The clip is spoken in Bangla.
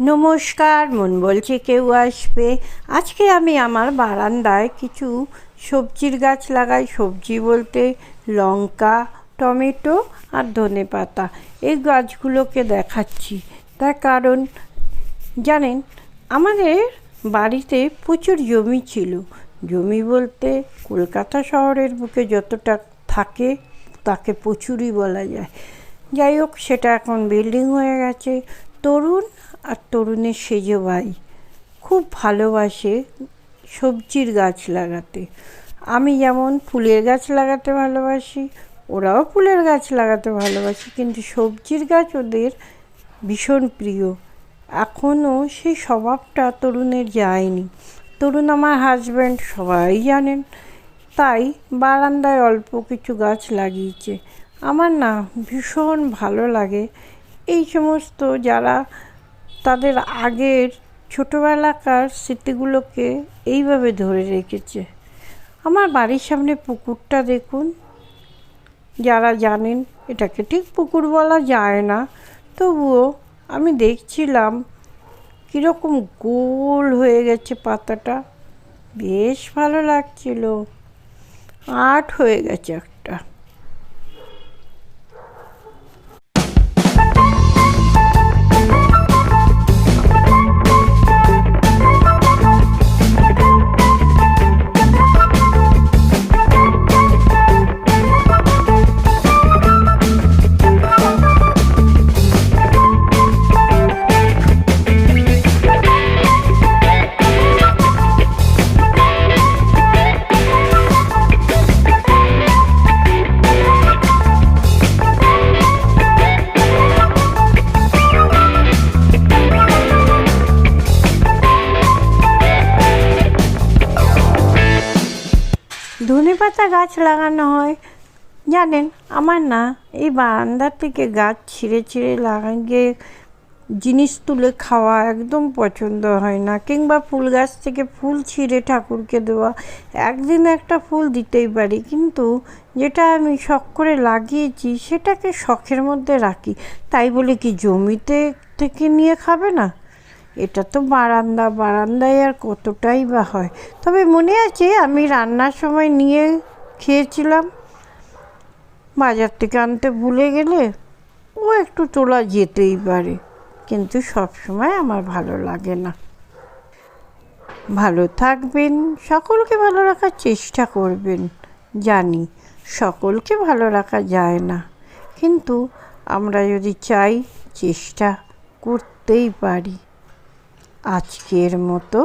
নমস্কার, মন বলছে কেউ আসবে। আজকে আমি আমার বারান্দায় কিছু সবজির গাছ লাগাই। সবজি বলতে লঙ্কা, টমেটো আর ধনে পাতা। এই গাছগুলোকে দেখাচ্ছি। তার কারণ, জানেন, আমাদের বাড়িতে প্রচুর জমি ছিল। জমি বলতে কলকাতা শহরের বুকে যতটা থাকে, তাকে প্রচুরই বলা যায়। যাই হোক, সেটা এখন বিল্ডিং হয়ে গেছে। তরুণ আর তরুণের সেজ ভাই খুব ভালোবাসে সবজির গাছ লাগাতে। আমি যেমন ফুলের গাছ লাগাতে ভালোবাসি, ওরাও ফুলের গাছ লাগাতে ভালোবাসে, কিন্তু সবজির গাছ ওদের ভীষণ প্রিয়। এখনও সেই স্বভাবটা তরুণের যায়নি। তরুণ আমার হাজব্যান্ড সবাই জানেন। তাই বারান্দায় অল্প কিছু গাছ লাগিয়েছে। আমার না ভীষণ ভালো লাগে এই সমস্ত যারা তাদের আগের ছোটোবেলাকার স্মৃতিগুলোকে এইভাবে ধরে রেখেছে। আমার বাড়ির সামনে পুকুরটা দেখুন। যারা জানেন, এটাকে ঠিক পুকুর বলা যায় না। তবুও আমি দেখছিলাম কীরকম গোল হয়ে গেছে পাতাটা। বেশ ভালো লাগছিল। আট হয়ে গেছে ধনে পাতা গাছ লাগানো হয়। জানেন, আমার না এই বারান্দা থেকে গাছ ছিঁড়ে ছিঁড়ে লাগিয়ে জিনিস তুলে খাওয়া একদম পছন্দ হয় না। কিংবা ফুল গাছ থেকে ফুল ছিঁড়ে ঠাকুরকে দেওয়া। একদিন একটা ফুল দিতেই পারি, কিন্তু যেটা আমি শখ করে লাগিয়েছি, সেটাকে শখের মধ্যে রাখি। তাই বলে কি জমিতে থেকে নিয়ে খাবে না? এটা তো বারান্দা, বারান্দায় আর কতটাই বা হয়। তবে মনে আছে আমি রান্নার সময় নিয়ে খেয়েছিলাম। বাজার থেকে আনতে ভুলে গেলে ও একটু তোলা যেতেই পারে, কিন্তু সব সময় আমার ভালো লাগে না। ভালো থাকবেন, সকলকে ভালো রাখার চেষ্টা করবেন, জানি সকলকে ভালো রাখা যায় না, কিন্তু আমরা যদি চাই চেষ্টা করতেই পারি। আজকের মতো